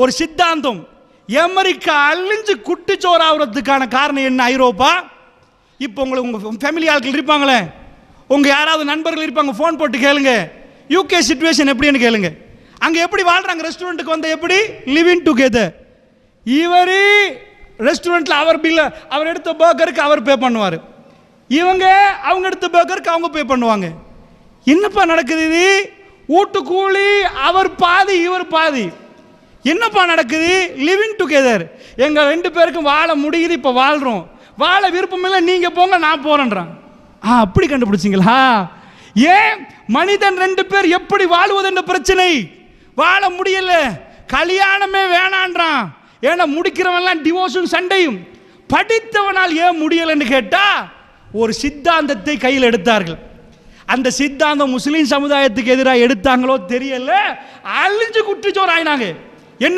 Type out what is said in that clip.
ஒரு சித்தாந்தம். அமெரிக்கா அழிஞ்சு குட்டிச்சோறு ஆகுறதுக்கான காரணம் என்ன? ஐரோப்பா? இப்போ உங்களுக்கு உங்கள் ஃபேமிலி ஆட்கள் இருப்பாங்களே? உங்கள் யாராவது நண்பர்கள் இருப்பாங்க ஃபோன் போட்டு கேளுங்க. யூகே சுச்சுவேஷன் எப்படின்னு கேளுங்க. அங்கே எப்படி வாழ்கிறாங்க ரெஸ்டாரண்ட்டுக்கு வந்த எப்படி? லிவிங் டுகெதர் இவர் ரெஸ்டாரண்ட்டில் அவர் பில்ல அவர் எடுத்த பேக்கருக்கு அவர் பே பண்ணுவார். இவங்க அவங்க எடுத்த பேக்கருக்கு அவங்க பே பண்ணுவாங்க. என்னப்பா நடக்குது இது? வீட்டு கூலி அவர் பாதி இவர் பாதி. என்னப்பா நடக்குது? லிவிங் டுகெதர் எங்கள் ரெண்டு பேருக்கும் வாழ முடியுது இப்போ வாழ்கிறோம் வாழ விருப்பமில்லை நீங்கள் போங்க நான் போகிறேன்றான் ஆ அப்படி கண்டுபிடிச்சிங்களா? ஏன் மனிதன் ரெண்டு பேர் எப்படி வாழ்வது என்ற பிரச்சனை? வாழ முடியல. கல்யாணமே வேணான்றான். ஏன்னா முடிக்கிறவன்லாம் டிவோர்ஸும் சண்டையும். படித்தவனால் ஏன் முடியலைன்னு கேட்டால் ஒரு சித்தாந்தத்தை கையில் எடுத்தார்கள். அந்த சித்தாந்தம் முஸ்லீம் சமுதாயத்துக்கு எதிராக எடுத்தாங்களோ தெரியல. அழிஞ்சு குட்டிச்சோர் ஆயினாங்க. என்ன